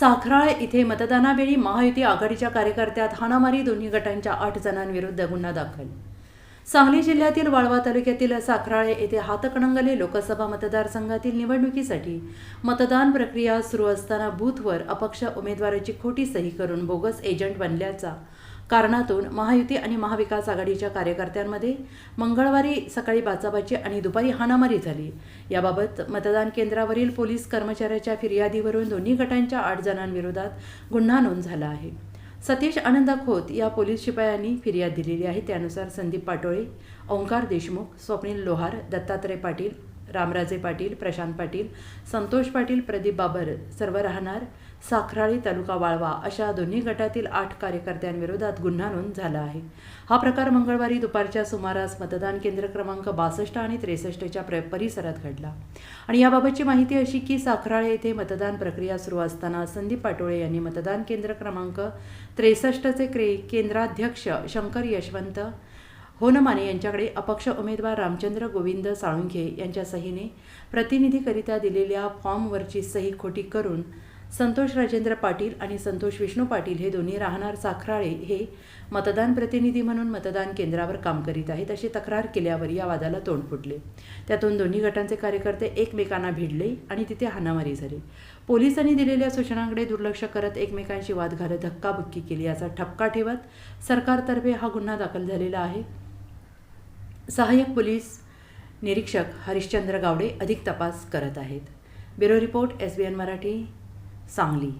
साखराळ इथे मतदानावेळी महायुती आघाडीच्या कार्यकर्त्यात हाणामारी दोन्ही गटांच्या आठ जणांविरुद्ध गुन्हा दाखल. सांगली जिल्ह्यातील वाळवा तालुक्यातील साखराळे येथे हातकणंगले लोकसभा मतदारसंघातील निवडणुकीसाठी मतदान प्रक्रिया सुरू असताना बूथवर अपक्ष उमेदवाराची खोटी सही करून बोगस एजंट बनल्याचा कारणातून महायुती आणि महाविकास आघाडीच्या कार्यकर्त्यांमध्ये मंगळवारी सकाळी बाचाबाची आणि दुपारी हाणामारी झाली. याबाबत मतदान केंद्रावरील पोलीस कर्मचाऱ्याच्या फिर्यादीवरून दोन्ही गटांच्या आठ जणांविरोधात गुन्हा नोंद झाला आहे. सतीश आनंद खोत या पोलीस शिपायांनी फिर्याद दिलेली आहे. त्यानुसार संदीप पाटोळे ओंकार देशमुख स्वप्नील लोहार दत्तात्रय पाटील रामराजे पाटील प्रशांत पाटील संतोष पाटील प्रदीप बाबर सर्व राहणार. साखराळी तालुका वाळवा अशा दोन्ही गटातील आठ कार्यकर्त्यांविरोधात गुन्हा नोंद झाला आहे. हा प्रकार मंगळवारी दुपारच्या सुमारास मतदान केंद्र क्रमांक बासष्ट आणि त्रेसष्टच्या प्र परिसरात घडला. आणि याबाबतची माहिती अशी की साखराळे येथे मतदान प्रक्रिया सुरू असताना संदीप पाटोळे यांनी मतदान केंद्र क्रमांक त्रेसष्टचे क्रे केंद्राध्यक्ष शंकर यशवंत होनमाने यांच्याकडे अपक्ष उमेदवार रामचंद्र गोविंद साळुंखे यांच्या सहीने प्रतिनिधीकरिता दिलेल्या फॉर्मवरची सही खोटी करून संतोष राजेंद्र पाटील आणि संतोष विष्णू पाटील हे दोन्ही राहणार साखराळे हे मतदान प्रतिनिधी म्हणून मतदान केंद्रावर काम करीत आहेत अशी तक्रार केल्यावर या वादाला तोंड फुटले. त्यातून दोन्ही गटांचे कार्यकर्ते एकमेकांना भिडले आणि तिथे हाणामारी झाली. पोलिसांनी दिलेल्या सूचनांकडे दुर्लक्ष करत एकमेकांशी वाद घालत धक्काबुक्की केली याचा ठपका ठेवत सरकारतर्फे हा गुन्हा दाखल झालेला आहे. सहाय्यक पोलीस निरीक्षक हरिश्चंद्र गावडे अधिक तपास करत आहेत. Bureau report S B N Marathi Sangli.